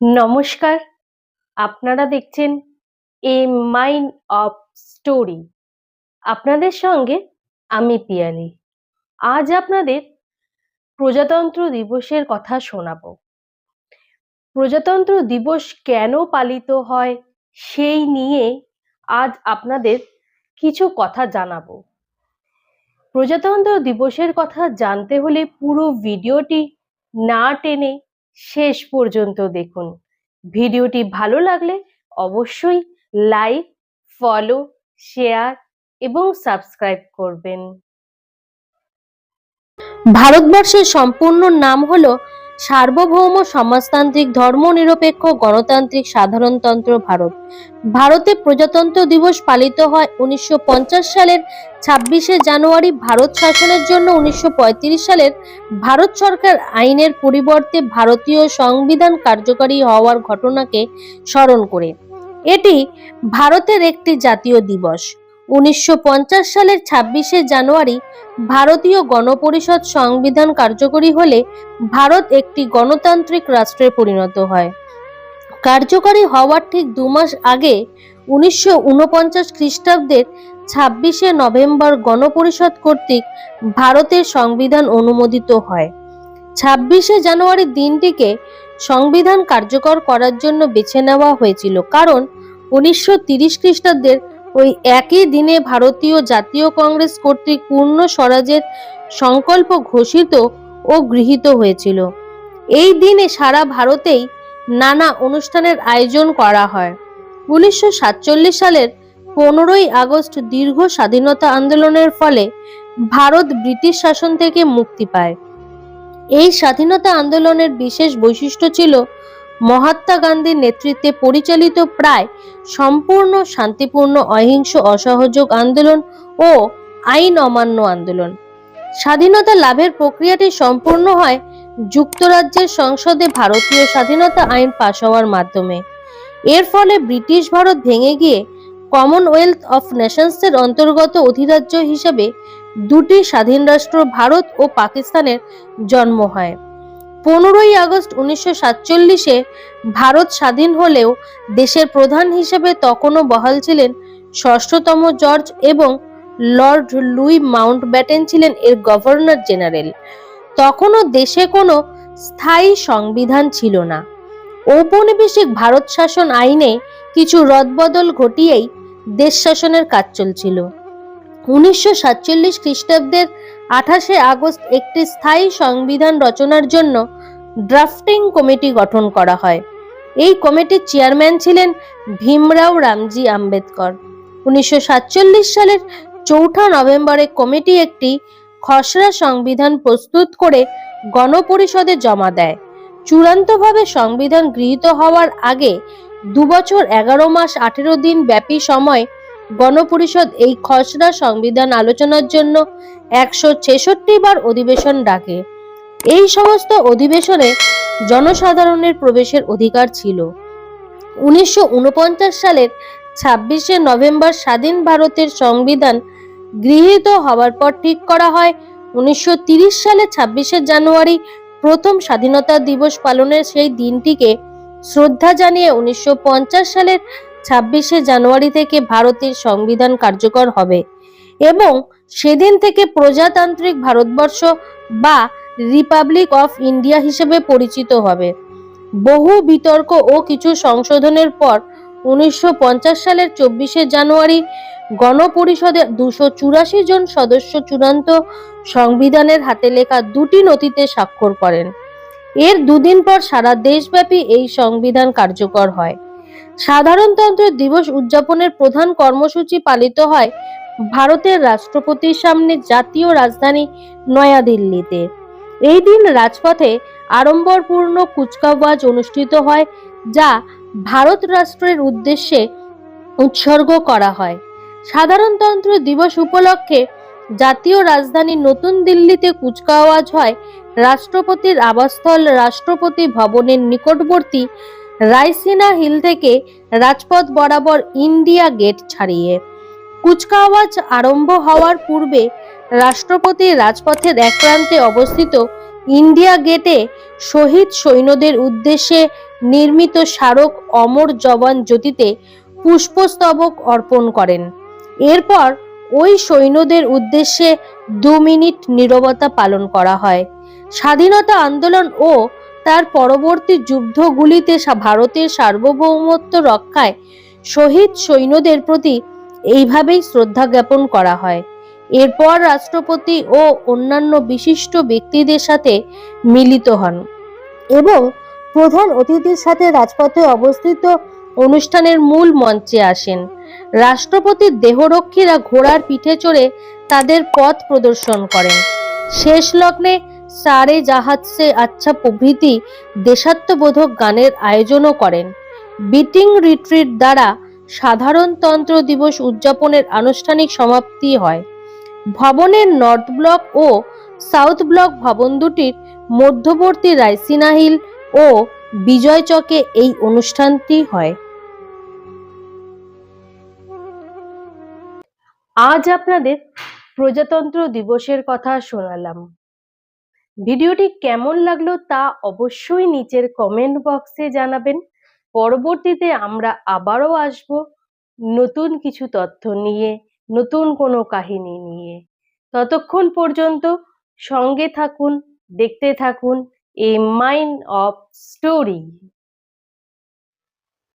নমস্কার। আপনারা দেখছেন এ মাইন্ড অফ স্টোরি আপনাদের সঙ্গে আমি পিয়ালি। আজ আপনাদের প্রজাতন্ত্র দিবসের কথা শোনাবো। প্রজাতন্ত্র দিবস কেন পালিত হয় সেই নিয়ে আজ আপনাদের কিছু কথা জানাব। প্রজাতন্ত্র দিবসের কথা জানতে হলে পুরো ভিডিওটি না টেনে শেষ পর্যন্ত দেখুন। ভিডিওটি ভালো লাগলে অবশ্যই লাইক, ফলো, শেয়ার এবং সাবস্ক্রাইব করবেন। ভারতবর্ষের সম্পূর্ণ নাম হলো সার্বভৌম সমাজতান্ত্রিক ধর্মনিরপেক্ষ গণতান্ত্রিক সাধারণতন্ত্র ভারত। ভারতে প্রজাতন্ত্র দিবস পালিত হয় উনিশশো পঞ্চাশ সালের ছাব্বিশে জানুয়ারি ভারত শাসনের জন্য উনিশশো পঁয়ত্রিশ সালের ভারত সরকার আইনের পরিবর্তে ভারতীয় সংবিধান কার্যকরী হওয়ার ঘটনাকে স্মরণ করে। এটি ভারতের একটি জাতীয় দিবস। উনিশশো পঞ্চাশ সালের ছাব্বিশে জানুয়ারি ভারতীয় গণপরিষদ সংবিধান কার্যকরী হলে ভারত একটি গণতান্ত্রিক রাষ্ট্রে পরিণত হয়। কার্যকরী হওয়ার ঠিক দু মাস আগে উনিশশো খ্রিস্টাব্দের ছাব্বিশে নভেম্বর গণপরিষদ কর্তৃক ভারতের সংবিধান অনুমোদিত হয়। ছাব্বিশে জানুয়ারি দিনটিকে সংবিধান কার্যকর করার জন্য বেছে নেওয়া হয়েছিল, কারণ উনিশশো খ্রিস্টাব্দের ওই একই দিনে ভারতীয় জাতীয় কংগ্রেস কর্তৃক পূর্ণ স্বরাজের সংকল্প ঘোষিত ও গৃহীত হয়েছিল। এই দিনে সারা ভারতেই নানা অনুষ্ঠানের আয়োজন করা হয়। উনিশশো সাতচল্লিশ সালের পনেরোই আগস্ট দীর্ঘ স্বাধীনতা আন্দোলনের ফলে ভারত ব্রিটিশ শাসন থেকে মুক্তি পায়। এই স্বাধীনতা আন্দোলনের বিশেষ বৈশিষ্ট্য ছিল মহাত্মা গান্ধীর নেতৃত্বে পরিচালিত প্রায় সম্পূর্ণ শান্তিপূর্ণ, অহিংস, অসহযোগ আন্দোলন ও আইন অমান্য আন্দোলন। স্বাধীনতা লাভের প্রক্রিয়াটি সম্পূর্ণ হয় যুক্তরাজ্যের সংসদে ভারতীয় স্বাধীনতা আইন পাশ হওয়ার মাধ্যমে। এর ফলে ব্রিটিশ ভারত ভেঙে গিয়ে কমনওয়েলথ অফ নেশনসের অন্তর্গত অধিরাজ্য হিসেবে দুটি স্বাধীন রাষ্ট্র ভারত ও পাকিস্তানের জন্ম হয়। পনেরোই আগস্ট উনিশশো সাতচল্লিশে ভারত স্বাধীন হলেও দেশের প্রধান হিসেবে তখনও বহাল ছিলেন ষষ্ঠতম জর্জ এবং লর্ড লুই মাউন্ট ব্যাটেন ছিলেন এর গভর্নর জেনারেল। তখনও দেশে কোনো স্থায়ী সংবিধান ছিল না। ঔপনিবেশিক ভারত শাসন আইনে কিছু রদবদল ঘটিয়েই দেশ শাসনের কাজ চলছিল। উনিশশো সাতচল্লিশ খ্রিস্টাব্দের আঠাশে আগস্ট একটি স্থায়ী সংবিধান রচনার জন্য ড্রাফটিং কমিটি গঠন করা হয়। এই কমিটির চেয়ারম্যান ছিলেন ভীমরাও রামজি আম্বেদকর। উনিশশো সাতচল্লিশ সালের চৌঠা নভেম্বরে কমিটি একটি খসড়া সংবিধান প্রস্তুত করে গণপরিষদে জমা দেয়। চূড়ান্তভাবে সংবিধান গৃহীত হওয়ার আগে দুবছর এগারো মাস আঠেরো দিন ব্যাপী সময় গণপরিষদ এই খসড়া সংবিধান আলোচনার জন্য একশো ছেষট্টি বার অধিবেশন ডাকে। এই সমস্ত অধিবেশনে জনসাধারণের প্রবেশের অধিকার ছিল। উনিশশো উনপঞ্চাশ সালের ছাব্বিশে নভেম্বর স্বাধীন ভারতের সংবিধান গৃহীত হওয়ার পর ঠিক করা হয়, উনিশশো সালে ছাব্বিশে জানুয়ারি প্রথম স্বাধীনতা দিবস পালনের সেই দিনটিকে শ্রদ্ধা জানিয়ে উনিশশো পঞ্চাশ সালের ছাব্বিশে জানুয়ারি থেকে ভারতের সংবিধান কার্যকর হবে এবং সেদিন থেকে প্রজাতান্ত্রিক ভারতবর্ষ বা রিপাবলিক অফ ইন্ডিয়া হিসেবে পরিচিত হবে। বহু বিতর্ক ও কিছু সংশোধনের পর উনিশশো পঞ্চাশ সালের চব্বিশে জানুয়ারি গণপরিষদে দুশো চুরাশি জন সদস্য চূড়ান্ত সংবিধানের হাতে লেখা দুটি নথিতে স্বাক্ষর করেন। এর দুদিন পর সারা দেশব্যাপী এই সংবিধান কার্যকর হয়। সাধারণতন্ত্র দিবস উদযাপনের প্রধান কর্মসূচি পালিত হয় ভারতের রাষ্ট্রপতির সামনে জাতীয় রাজধানী নয়াদিল্লিতে। এই দিন রাজপথে আড়ম্বরপূর্ণ কুচকাওয়াজ অনুষ্ঠিত হয়, যা ভারত রাষ্ট্রের উদ্দেশ্যে উৎসর্গ করা হয়। সাধারণতন্ত্র দিবস উপলক্ষে জাতীয় রাজধানী নতুন দিল্লিতে কুচকাওয়াজ হয়। রাষ্ট্রপতির আবাসস্থল রাষ্ট্রপতি ভবনের নিকটবর্তী রাইসিনা হিল থেকে রাজপথ বরাবর ইন্ডিয়া গেট ছাড়িয়ে। কুচকাওয়াজ আরম্ভ হওয়ার পূর্বে রাষ্ট্রপতি রাজপথের এক প্রান্তে অবস্থিত ইন্ডিয়া গেটে শহীদ সৈন্যদের উদ্দেশ্যে নির্মিত স্মারক অমর জবান জ্যোতিতে পুষ্পস্তবক অর্পণ করেন। এরপর ওই সৈন্যদের উদ্দেশ্যে দু মিনিট নীরবতা পালন করা হয়। স্বাধীনতা আন্দোলন ও তার পরবর্তী যুদ্ধগুলিতে ভারতের সার্বভৌমত্ব রক্ষায় শহীদ সৈন্যদের প্রতি এইভাবেই শ্রদ্ধা জ্ঞাপন করা হয়। এরপর রাষ্ট্রপতি ও অন্যান্য বিশিষ্ট ব্যক্তিদের সাথে মিলিত হন এবং প্রধান অতিথির সাথে রাজপথে অবস্থিত অনুষ্ঠানের মূল মঞ্চে আসেন। রাষ্ট্রপতির দেহরক্ষীরা ঘোড়ার পিঠে চড়ে তাদের পথ প্রদর্শন করেন। শেষ লগ্নে সারে জাহাজ সে আচ্ছা প্রভৃতি দেশাত্মবোধক গানের আয়োজনও করেন। বিটিং রিট্রিট দ্বারা সাধারণতন্ত্র দিবস উদযাপনের আনুষ্ঠানিক সমাপ্তি হয়। ভবনের নর্থ ব্লক ও সাউথ ব্লক ভবন দুটির মধ্যবর্তী রাইসিনা হিল ও বিজয় চকে এই অনুষ্ঠানটি হয়। আজ আপনাদের প্রজাতন্ত্র দিবসের কথা শোনালাম। ভিডিওটি কেমন লাগল তা অবশ্যই নিচের কমেন্ট বক্সে জানাবেন। পরবর্তীতে আমরা আবারও আসব নতুন কিছু তথ্য নিয়ে, নতুন কোনো কাহিনী নিয়ে। ততক্ষণ পর্যন্ত সঙ্গে থাকুন, দেখতে থাকুন, এ মাইন্ড অফ স্টোরি।